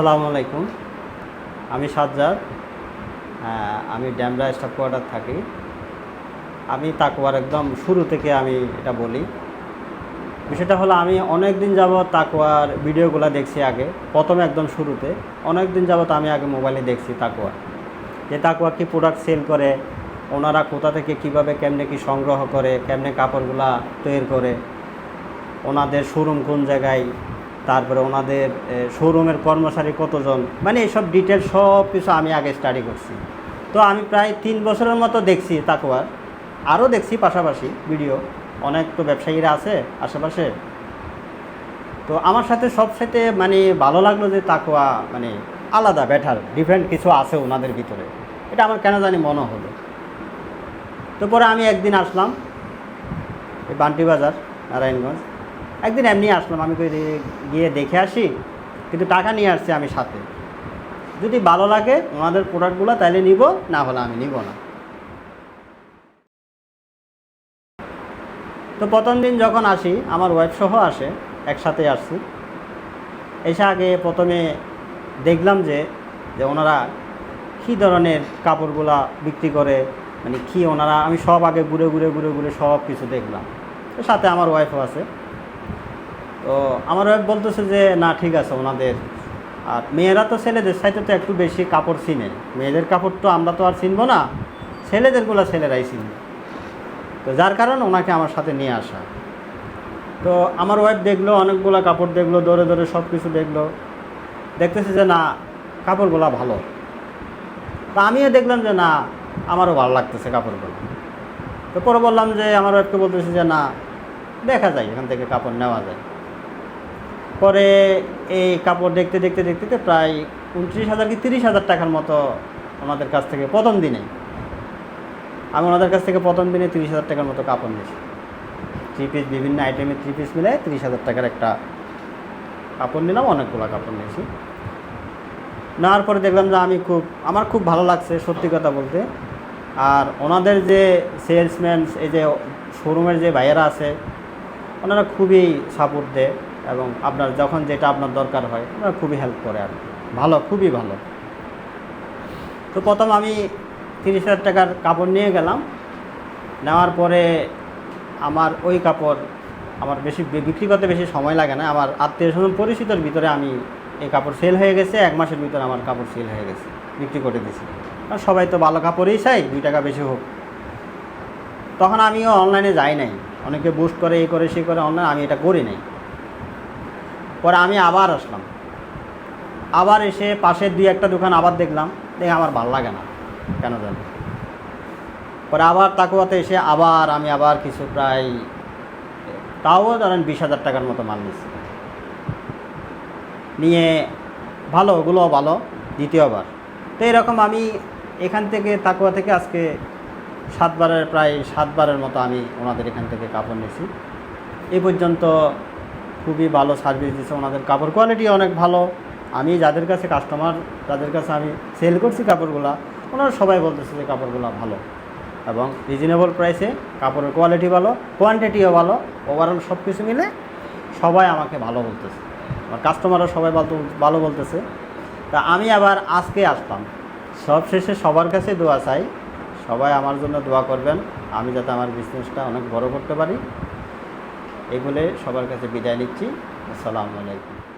আসসালামু আলাইকুম। আমি সাজ্জাদ। আমি ড্যামরা স্টাফ কোয়ার্টার থাকি। আমি তাকুয়ার একদম শুরু থেকে আমি এটা বলি। বিষয়টা হলো আমি অনেক দিন যাবৎ তাকুয়ার ভিডিওগুলো দেখছি আগে, প্রথমে একদম শুরুতে। অনেক দিন যাবৎ আমি আগে মোবাইলে দেখছি তাকুয়া যে তাকুয়া কি প্রোডাক্ট সেল করে, ওনারা কোথা থেকে কীভাবে কেমনে কি সংগ্রহ করে, কেমনে কাপড়গুলা তৈরি করে, ওনাদের শোরুম কোন জায়গায় তারপরে ওনাদের শোরুমের কর্মচারী কতজন? মানে এইসব ডিটেলস সব কিছু আমি আগে স্টাডি করছি। তো আমি প্রায় তিন বছরের মতো দেখছি তাকুয়ার আরও দেখছি পাশাপাশি ভিডিও অনেক তো ব্যবসায়ীরা আছে আশেপাশে। তো আমার সাথে সবসাথে মানে ভালো লাগল যে তাকুয়া মানে আলাদা ব্যাটার ডিফারেন্ট কিছু আছে ওনাদের ভিতরে। এটা আমার কেন জানি মনে হলো। তো পরে আমি একদিন আসলাম এই বান্টি বাজার, নারায়ণগঞ্জ। একদিন এমনি আসলাম, আমি গিয়ে দেখে আসি, কিন্তু টাকা নিয়ে আসছি আমি সাথে। যদি ভালো লাগে ওনাদের প্রোডাক্টগুলো তাহলে নিব, না হলে আমি নিব না। তো প্রথম দিন যখন আসি, আমার ওয়াইফ সহ আসে একসাথে আসছি। এসে আগে প্রথমে দেখলাম যে যে ওনারা কী ধরনের কাপড়গুলা বিক্রি করে মানে কী ওনারা, আমি সব আগে ঘুরে ঘুরে ঘুরে ঘুরে সব কিছু দেখলাম সাথে আমার ওয়াইফও আছে। তো আমার ওয়াইফ বলতেছে যে, না, ঠিক আছে, ওনাদের। আর মেয়েরা তো ছেলেদের সাইতে তো একটু বেশি কাপড় চিনে। মেয়েদের কাপড় তো আমরা তো আর চিনবো না, ছেলেদেরগুলো ছেলেরাই চিনবে। তো যার কারণে ওনাকে আমার সাথে নিয়ে আসা। তো আমার ওয়াইফ দেখল, অনেকগুলো কাপড় দেখল, দৌড়ে দৌড়ে সব কিছু দেখল। দেখতেছে যে, না, কাপড়গুলো ভালো। তা আমিও দেখলাম যে, না, আমারও ভালো লাগতেছে কাপড়গুলো। তো পরে বললাম যে, আমার ওয়াইফকে বলতেছে যে, না, দেখা যায়, এখান থেকে কাপড় নেওয়া যায়। পরে এই কাপড় দেখতে দেখতে দেখতে প্রায় উনত্রিশ হাজার কি তিরিশ হাজার টাকার মতো ওনাদের কাছ থেকে প্রথম দিনে, আমি ওনাদের কাছ থেকে প্রথম দিনে তিরিশ হাজার টাকার মতো কাপড় নিয়েছি। থ্রি পিস বিভিন্ন আইটেমের থ্রি পিস মিলে তিরিশ হাজার টাকার একটা কাপড় নিলাম, অনেকগুলো কাপড় নিয়েছি। নেওয়ার পরে দেখলাম যে আমি খুব, আমার খুব ভালো লাগছে সত্যি কথা বলতে। আর ওনাদের যে সেলসম্যান এই যে শোরুমের যে ভাইয়েরা আছে, ওনারা খুবই সাপোর্ট দেয়। এবং আপনার যখন যেটা আপনার দরকার হয় ওনারা খুবই হেল্প করে আর। ভালো, খুবই ভালো। তো প্রথম আমি তিরিশ হাজার টাকার কাপড় নিয়ে গেলাম। নেওয়ার পরে আমার ওই কাপড় আমার বেশি বিক্রি করতে বেশি সময় লাগে না। আমার আত্মীয় স্বজন পরিচিতর ভিতরে আমি এই কাপড় সেল হয়ে গেছে। এক মাসের ভিতরে আমার কাপড় সেল হয়ে গেছে। বিক্রি করে দিয়েছি। কারণ সবাই তো ভালো কাপড়ই চাই দুই টাকা বেশি হোক। তখন আমিও অনলাইনে যাই নাই। অনেকে বুস্ট করে, এই করে, সে করে অনলাইন আমি এটা করি নাই। পরে আমি আবার আসলাম। আবার এসে পাশের দুই একটা দোকান আবার দেখলাম, দেখে আমার ভালো লাগে না, কেন জানি। পরে আবার তাকুয়াতে এসে আবার আমি আবার কিছু প্রায়, তাও ধরেন বিশ হাজার টাকার মতো মাল নিচ্ছি। নিয়ে ভালো, ওগুলোও ভালো, দ্বিতীয়বার। তো এরকম আমি এখান থেকে তাকুয়া থেকে আজকে সাতবারের, প্রায় সাতবারের মতো আমি ওনাদের এখান থেকে কাপড় নিয়েছি। এ পর্যন্ত খুবই ভালো সার্ভিস দিচ্ছে ওনাদের কাপড়। কোয়ালিটি অনেক ভালো। আমি যাদের কাছে কাস্টমার যাদের কাছে আমি সেল করছি কাপড়গুলা, ওনারা সবাই বলতেছে যে কাপড়গুলো ভালো। এবং রিজনেবল প্রাইসে কাপড়ের কোয়ালিটি ভালো কোয়ান্টিটিও ভালো ওভারঅল সব কিছু মিলে সবাই আমাকে ভালো বলতেছে। আমার কাস্টমারও সবাই ভালো ভালো বলতেছে। তা আমি আবার আজকে আসলাম। সব শেষে সবার কাছে দোয়া চাই। সবাই আমার জন্য দোয়া করবেন। আমি যাতে আমার বিজনেসটা অনেক বড় করতে পারি। এই বলে সবার কাছে বিদায় নিচ্ছি। আসসালামু আলাইকুম।